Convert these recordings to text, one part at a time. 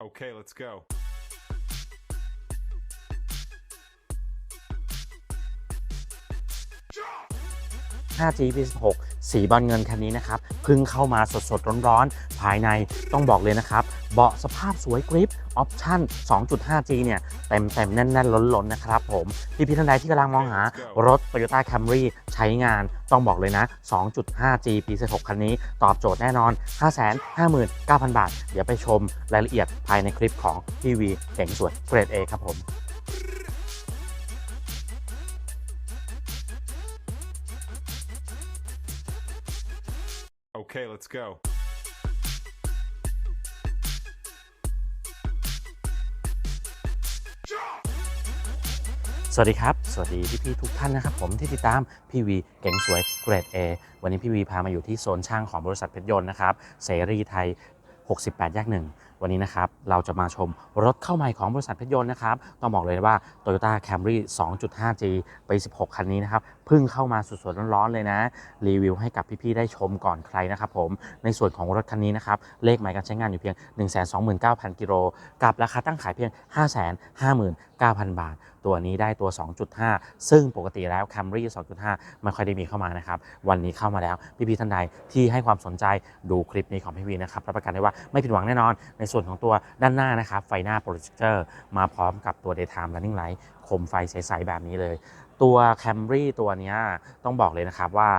Okay, let's go. 5G V16 สีบอลเงินคันนี้นะครับเพิ่งเข้ามาสดๆ ร้อนๆ ภายในต้องบอกเลยนะครับ เบาะสภาพสวยกริปออปชั่น 2.5G เนี่ย เต็มเต็มๆแน่น ๆ ล้น ๆ นะครับผม พี่พี่ท่านใดที่กำลังมองหารถ Toyota Camry ใช้งานต้องบอกเลยนะ 2.5G P16 คันนี้ ตอบโจทย์แน่นอน 559,000 บาท เดี๋ยวไปชมรายละเอียดภายในคลิปของพี่วีเก่งสวยเกรด A ครับผม Okay, let's go. สวัสดีครับ สวัสดีพี่พี่ๆทุกท่านนะครับผมที่ติดตามพี่วีเก่งสวยเกรด A วันนี้พี่วีพามาอยู่ที่โซนช่างของบริษัทเพชรยนต์นะครับ เสรีไทย 68แยกหนึ่ง วันนี้นะครับเราจะมาชมรถเข้าใหม่ของบริษัทเพชรยนต์นะครับต้องบอกเลยว่า Toyota Camry 2.5G ปี 16 คันนี้นะครับเพิ่งเข้ามาสดๆร้อนๆเลยนะ รีวิวให้กับพี่ๆได้ชมก่อนใครนะครับผมในส่วนของรถคันนี้นะครับเลขหมายการใช้งานอยู่เพียง 129,000 กิโลกับราคาตั้งขายเพียง 559,000 บาท ตัวนี้ได้ตัว 2.5 ซึ่งปกติแล้ว Camry 2.5 ไม่ค่อยได้มีเข้ามานะครับ วันนี้เข้ามาแล้ว พี่ๆท่านใดที่ให้ความสนใจดูคลิปนี้ของพี่วีนะครับรับประกันได้ว่าไม่ผิดหวังแน่นอน ในส่วนของตัวด้านหน้านะครับ ไฟหน้าโปรเจคเตอร์มาพร้อมกับตัว daytime running light คมไฟใสๆแบบนี้เลย ตัว Camry ตัวนี้ต้องบอกเลยนะครับว่า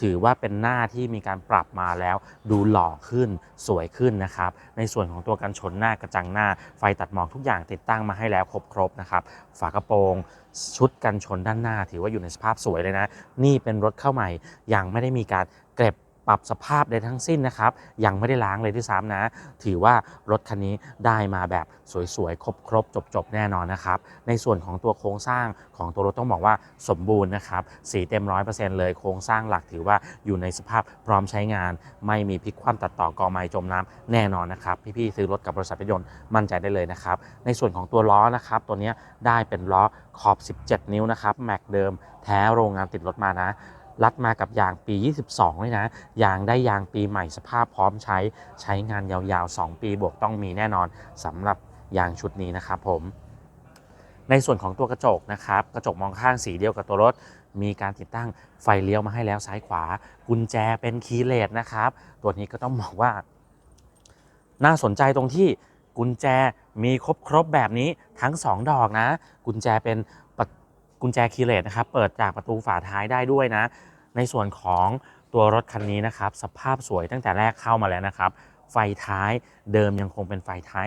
ถือว่าเป็นหน้าที่มีการปรับมาแล้วดูหล่อขึ้นสวยขึ้นนะครับ ในส่วนของตัวกันชนหน้ากระจังหน้า ไฟตัดหมอกทุกอย่างติดตั้งมาให้แล้วครบครบนะครับ ฝากระโปรงชุดกันชนด้านหน้า ถือว่าอยู่ในสภาพสวยเลยนะ นี่เป็นรถเข้าใหม่ยังไม่ได้มีการเก็บ ปรับสภาพใดทั้งสิ้นนะครับ ยังไม่ได้ล้างเลยด้วยซ้ำนะ ถือว่ารถคันนี้ได้มาแบบสวยๆ ครบๆ จบๆ แน่นอนนะครับ ในส่วนของตัวโครงสร้างของตัวรถต้องบอกว่าสมบูรณ์นะครับ สีเต็มร้อยเปอร์เซ็นต์เลย โครงสร้างหลักถือว่าอยู่ในสภาพพร้อมใช้งาน ไม่มีพลิกคว่ำตัดต่อกอไม้จมน้ำแน่นอนนะครับ พี่ๆ ซื้อรถกับบริษัทรถยนต์มั่นใจได้เลยนะครับ ในส่วนของตัวล้อนะครับ ตัวนี้ได้เป็นล้อขอบ 17 นิ้วนะครับ แม็กเดิมแท้โรงงานติดรถมานะ รัดมากับยางปี 22 เลยนะ ยางได้ยางปีใหม่สภาพพร้อมใช้ใช้งานยาวๆ 2 ปีบวกต้องมีแน่นอนสำหรับยางชุดนี้นะครับผม ในส่วนของตัวกระจกนะครับ กระจกมองข้างสีเดียวกับตัวรถ มีการติดตั้งไฟเลี้ยวมาให้แล้วซ้ายขวา กุญแจเป็นคีย์เลสนะครับ ตัวนี้ก็ต้องบอกว่า น่าสนใจตรงที่กุญแจมีครบครบๆแบบนี้ทั้ง 2 ดอกนะ กุญแจเป็น กุญแจคีย์เลสนะครับ เปิดจากประตูฝาท้ายได้ด้วยนะ ในส่วนของตัวรถคันนี้นะครับ สภาพสวยตั้งแต่แรกเข้ามาแล้วนะครับ ไฟท้ายเดิมยังคงเป็นไฟท้าย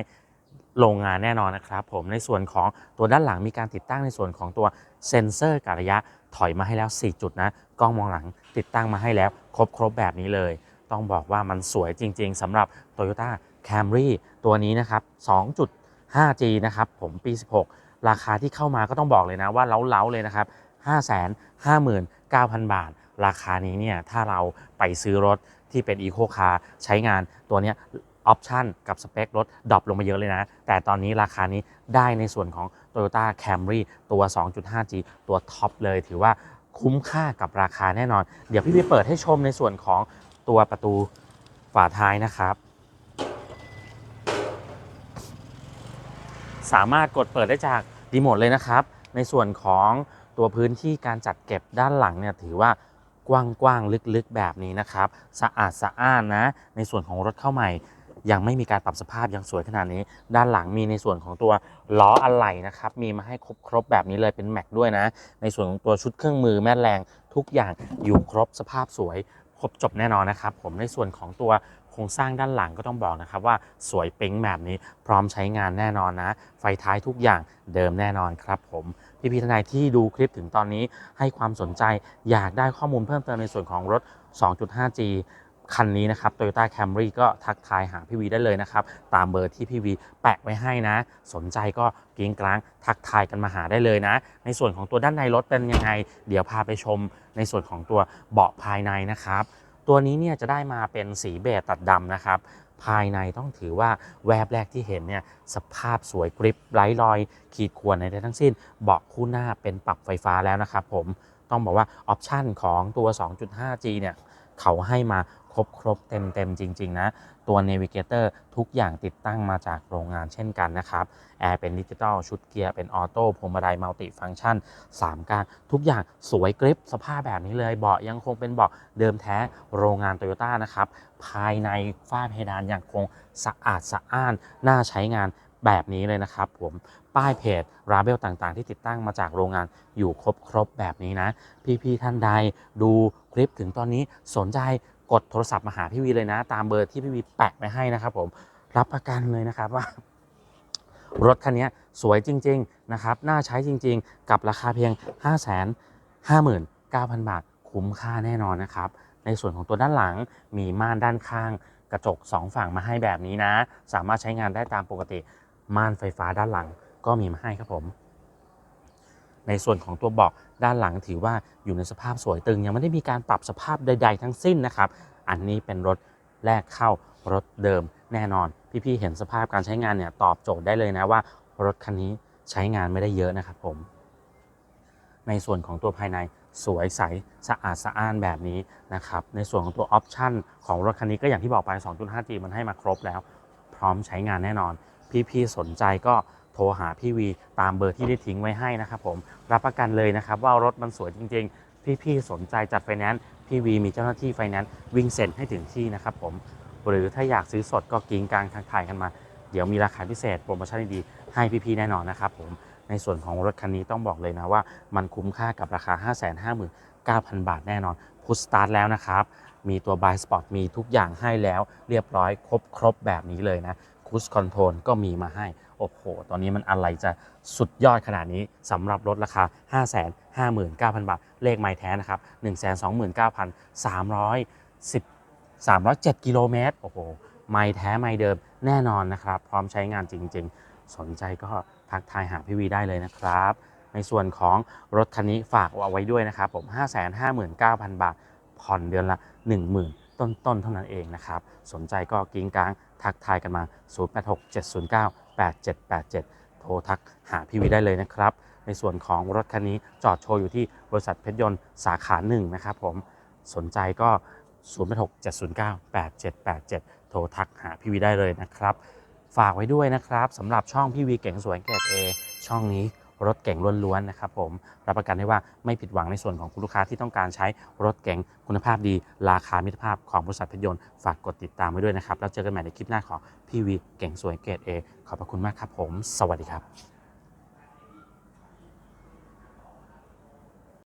โรงงานแน่นอนนะครับ ผมในส่วนของตัวด้านหลังมีการติดตั้งในส่วนของตัวเซ็นเซอร์กะระยะถอยมาให้แล้ว 4 จุดนะกล้องมองหลังติดตั้งมาให้แล้วครบครบแบบนี้เลย ต้องบอกว่ามันสวยจริง ๆสำหรับ Toyota Camry ตัวนี้นะครับ 2.5G นะครับ ผมปี 16 ราคาที่เข้ามาก็ต้องบอกเลยนะว่าเล้าๆเลยนะครับ 559,000 บาท ราคานี้เนี่ยถ้าเราไปซื้อรถที่เป็น Eco Car ใช้งานตัวนี้ออปชันกับสเปครถดรอปลงมาเยอะเลยนะ แต่ตอนนี้ราคานี้ได้ในส่วนของ Toyota Camry ตัว 2.5G ตัวท็อปเลย ถือว่าคุ้มค่ากับราคาแน่นอน เดี๋ยวพี่ไปเปิดให้ชมในส่วนของตัวประตูฝาท้ายนะครับ สามารถกดเปิดได้จากรีโมทเลยนะครับ ในส่วนของตัวพื้นที่การจัดเก็บด้านหลังเนี่ยถือว่ากว้างๆลึกๆแบบนี้นะครับ สะอาดสะอ้านนะ ในส่วนของรถเข้าใหม่ ยังไม่มีการปรับสภาพยังสวยขนาดนี้ ด้านหลังมีในส่วนของตัวล้ออะไหล่นะครับ มีมาให้ครบๆแบบนี้เลยเป็นแม็กด้วยนะ ในส่วนของตัวชุดเครื่องมือแม่แรงทุกอย่างอยู่ครบสภาพสวยครบจบแน่นอนนะครับ ผมในส่วนของตัว ครงสร้างด้านหลังก็ต้องบอกนะครับว่าสวยปิ๊งแบบนี้พร้อมใช้งานแน่นอนนะ ไฟท้ายทุกอย่างเดิมแน่นอนครับผมพี่พี่ๆทนายที่ดูคลิปถึงตอนนี้ให้ความสนใจอยากได้ข้อมูลเพิ่มเติมในส่วนของรถ 2.5G คันนี้นะครับ Toyota Camry ก็ทักทายหาพี่วีได้เลยนะครับ ตามเบอร์ที่พี่วีแปะไว้ให้นะ สนใจก็กริ้งกลางทักทายกันมาหาได้เลยนะ ในส่วนของตัวด้านในรถเป็นยังไง เดี๋ยวพาไปชมในส่วนของตัวเบาะภายในนะครับ ตัวนี้เนี่ยจะได้มาเป็นสีเบจตัดดำนะครับ ภายในต้องถือว่าแวบแรกที่เห็นเนี่ยสภาพสวยกริบไร้รอย ขีดข่วนในทั้งสิ้น เบาะคู่หน้าเป็นปรับไฟฟ้าแล้วนะครับผมต้องบอกว่าออปชันของตัว 2.5G เนี่ยเขาให้มา รบครบเต็มเต็มจริง ๆ นะ ตัว Navigator ทุกอย่างติดตั้งมาจากโรงงานเช่นกันนะครับแอร์เป็นดิจิตอลชุดเกียร์เป็นออโต้พวงมาลัยมัลติฟังก์ชัน3การทุกอย่างสวยกริปสภาพแบบนี้เลย เบาะยังคงเป็นเบาะเดิมแท้โรงงานโตโยต้านะครับภายในฝ้าเพดานยังคงสะอาดสะอ้านน่าใช้งานแบบนี้เลยนะครับผมป้ายเพจราเบลต่างๆ ที่ติดตั้งมาจากโรงงานอยู่ครบครบแบบนี้นะ พี่ ๆ ท่านใดดูคลิปถึงตอนนี้สนใจ กดโทรศัพท์มาหาพี่วีเลยนะ ตามเบอร์ที่พี่วีแปะไปให้นะครับ ผมรับประกันเลยนะครับว่ารถคันนี้สวยจริง ๆ นะครับ น่าใช้จริง ๆ กับราคาเพียง 5 5 9 0 0 0 บาท คุ้มค่าแน่นอนนะครับ ในส่วนของตัวด้านหลังมีม่านด้านข้าง กระจก 2 ฝั่งมาให้แบบนี้นะ สามารถใช้งานได้ตามปกติ ม่านไฟฟ้าด้านหลังก็มีมาให้ครับผม ในส่วนของตัวเบาะด้านหลังถือว่าอยู่ในสภาพสวยตึง ยังไม่ได้มีการปรับสภาพใด ๆ ทั้งสิ้นนะครับ อันนี้เป็นรถแรกเข้ารถเดิมแน่นอน พี่ๆเห็นสภาพการใช้งานเนี่ยตอบโจทย์ได้เลยนะว่ารถคันนี้ใช้งานไม่ได้เยอะนะครับผม ในส่วนของตัวภายในสวยใสสะอาดสะอ้านแบบนี้นะครับ ในส่วนของตัวออปชันของรถคันนี้ก็อย่างที่บอกไป 2.5G มันให้มาครบแล้ว พร้อมใช้งานแน่นอน พี่ๆสนใจก็ โทรหาพี่วีตามเบอร์ที่ได้ทิ้งไว้ให้นะครับผมรับประกันเลยนะครับว่ารถมันสวยจริง ๆ พี่ๆสนใจจัดไฟแนนซ์พี่วีมีเจ้าหน้าที่ไฟแนนซ์วิ่งเซ็นให้ถึงที่นะครับผมหรือถ้าอยากซื้อสดก็กิ้งกลางทักทายกันมา เดี๋ยวมีราคาพิเศษโปรโมชั่นดีๆให้พี่ๆแน่นอนนะครับผมในส่วนของรถคันนี้ต้องบอกเลยนะว่า มันคุ้มค่ากับราคา 559,000 บาทแน่นอนพุชสตาร์ทแล้วนะครับ มีตัว Buy Spot มีทุกอย่างให้แล้ว เรียบร้อยครบครบแบบนี้เลยนะคูสคอนโทรลก็มีมาให้ โอ้โห ตอนนี้มันอะไรจะสุดยอดขนาดนี้สำหรับรถราคา 559,000 บาท เลขไม้แท้นะครับ 129,310 307 กิโลเมตร โอ้โห ไม่แท้ไม่เดิมแน่นอนนะครับ พร้อมใช้งานจริง ๆ สนใจก็ทักทายหาพี่วีได้เลยนะครับ ในส่วนของรถคันนี้ฝากเอาไว้ด้วยนะครับผม 559,000 บาท ผ่อนเดือนละ 10,000 ต้นๆเท่านั้นเองนะครับ สนใจก็กิ้งกลางทักทายกันมา 0867098787 โทรทักหาพี่วีได้เลยนะครับ ในส่วนของรถคันนี้จอดโชว์อยู่ที่บริษัทเพชรยนต์สาขาหนึ่งนะครับผมสนใจก็ 0867098787 โทรทักหาพี่วีได้เลยนะครับ ฝากไว้ด้วยนะครับสำหรับช่องพี่วีเก่งสวยเกรด A ช่องนี้ รถเก่งล้วนๆนะครับผมรับประกันได้ว่าไม่ผิดหวังในส่วนของคุณลูกค้าที่ต้องการใช้รถเก่งคุณภาพดี ราคามิตรภาพของบริษัทพยนต์ฝากกดติดตามไว้ด้วยนะครับแล้วเจอกันใหม่ในคลิปหน้าของพี่วีเก่งสวยเกรดเอขอบพระคุณมากครับผม สวัสดีครับ